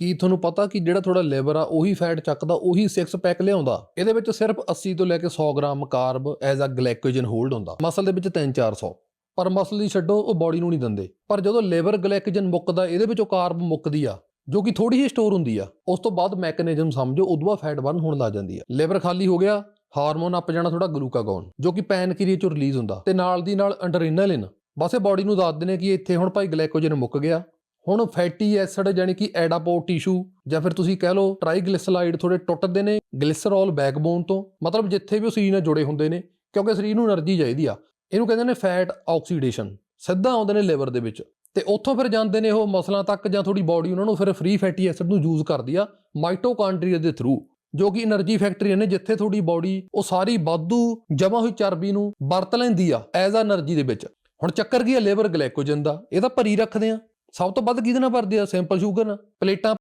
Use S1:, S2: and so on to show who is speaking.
S1: ਕੀ ਤੁਹਾਨੂੰ ਪਤਾ ਕਿ ਜਿਹੜਾ ਤੁਹਾਡਾ ਲਿਵਰ ਆ, ਉਹੀ ਫੈਟ ਚੱਕਦਾ, ਉਹੀ ਸਿਕਸ ਪੈਕ ਲਿਆਉਂਦਾ? ਇਹਦੇ ਵਿੱਚ ਸਿਰਫ 80 ਤੋਂ ਲੈ ਕੇ 100 gram carb as a glycogen hold ਹੁੰਦਾ। ਮਸਲ ਦੇ ਵਿੱਚ 3-400 ਪਰ ਮਸਲ ਦੀ ਛੱਡੋ, ਉਹ ਬਾਡੀ ਨੂੰ ਨਹੀਂ ਦਿੰਦੇ। ਪਰ ਜਦੋਂ ਲਿਵਰ ਗਲਾਈਕੋਜਨ ਮੁੱਕਦਾ, ਇਹਦੇ ਵਿੱਚੋਂ ਕਾਰਬ ਮੁੱਕਦੀ ਆ, ਜੋ ਕਿ ਥੋੜੀ ਹੀ ਸਟੋਰ ਹੁੰਦੀ ਆ, ਉਸ ਤੋਂ ਬਾਅਦ ਮੈਕੈਨਿਜ਼ਮ ਸਮਝੋ, ਉਦੋਂ ਬਾਅਦ ਫੈਟ ਬਰਨ ਹੋਣ ਲੱਗ ਜਾਂਦੀ ਆ। ਲਿਵਰ ਖਾਲੀ ਹੋ ਗਿਆ ਹਾਰਮੋਨ ਅੱਪ ਜਾਣਾ ਥੋੜਾ ਗਲੂਕਾਗੋਨ ਜੋ ਕਿ ਪੈਨਕ੍ਰੀਅਸ ਚੋਂ ਰਿਲੀਜ਼ ਹੁੰਦਾ। ਤੇ ਨਾਲ ਦੀ ਨਾਲ ਐਡਰੀਨਲਿਨ ਬਸ ਇਹ ਬਾਡੀ ਨੂੰ ਦੱਸਦੇ ਨੇ ਕਿ ਇੱਥੇ ਹੁਣ ਭਾਈ ਗਲਾਈਕੋਜਨ ਮੁੱਕ ਗਿਆ। ਹੁਣ ਫੈਟੀ ਐਸਿਡ ਜਾਨੀ ਕਿ ਐਡਾਪੋ ਟਿਸ਼ੂ ਜਾਂ ਫਿਰ ਤੁਸੀਂ ਕਹਿ ਲਓ ਟ੍ਰਾਈਗਲਿਸਰਾਈਡ ਥੋੜੇ ਟੁੱਟਦੇ ਨੇ ਗਲਿਸਰੋਲ ਬੈਕਬੋਨ ਤੋਂ, ਮਤਲਬ ਜਿੱਥੇ ਵੀ ਉਹ ਸਰੀਰ ਨਾਲ ਜੁੜੇ ਹੁੰਦੇ ਨੇ, ਕਿਉਂਕਿ ਸਰੀਰ ਨੂੰ એનર્ਜੀ ਚਾਹੀਦੀ ਆ। ਇਹਨੂੰ ਕਹਿੰਦੇ ਨੇ ਫੈਟ ਆਕਸੀਡੇਸ਼ਨ ਸਿੱਧਾ ਆਉਂਦੇ ਨੇ ਲਿਵਰ ਦੇ ਵਿੱਚ। ਤੇ ਉੱਥੋਂ ਫਿਰ ਜਾਂਦੇ ਨੇ ਉਹ ਮਸਲਾਂ ਤੱਕ ਜਾਂ ਥੋੜੀ ਬਾਡੀ ਉਹਨਾਂ ਨੂੰ ਫਿਰ ਫ੍ਰੀ ਫੈਟੀ ਐਸਿਡ ਨੂੰ ਯੂਜ਼ ਕਰਦੀ ਆ ਮਾਈਟੋਕਾਂਡਰੀਆ ਦੇ ਥਰੂ ਜੋ ਕਿ એનર્ਜੀ ਫੈਕਟਰੀ ਨੇ ਜਿੱਥੇ ਤੁਹਾਡੀ ਬਾਡੀ ਉਹ ਸਾਰੀ ਬਾਧੂ ਜਮਾ ਹੋਈ ਚਰਬੀ ਨੂੰ ਵਰਤ ਲੈਂਦੀ ਆ ਐਜ਼ ਅ એનર્ਜੀ ਦੇ ਵਿੱਚ। ਹੁਣ ਚੱਕਰ ਕੀ ਹੈ ਲੇਬਰ ਗਲਾਈਕੋਜਨ ਦਾ ਇਹਦਾ ਭਰੀ ਰੱਖਦੇ ਆ। ਸਭ ਤੋਂ ਵੱਧ ਕਿਹਦੇ ਨਾਲ ਭਰਦੇ ਆ? ਸਿੰਪਲ ਸ਼ੂਗਰ ਨਾਲ? ਪਲੇਟਾਂ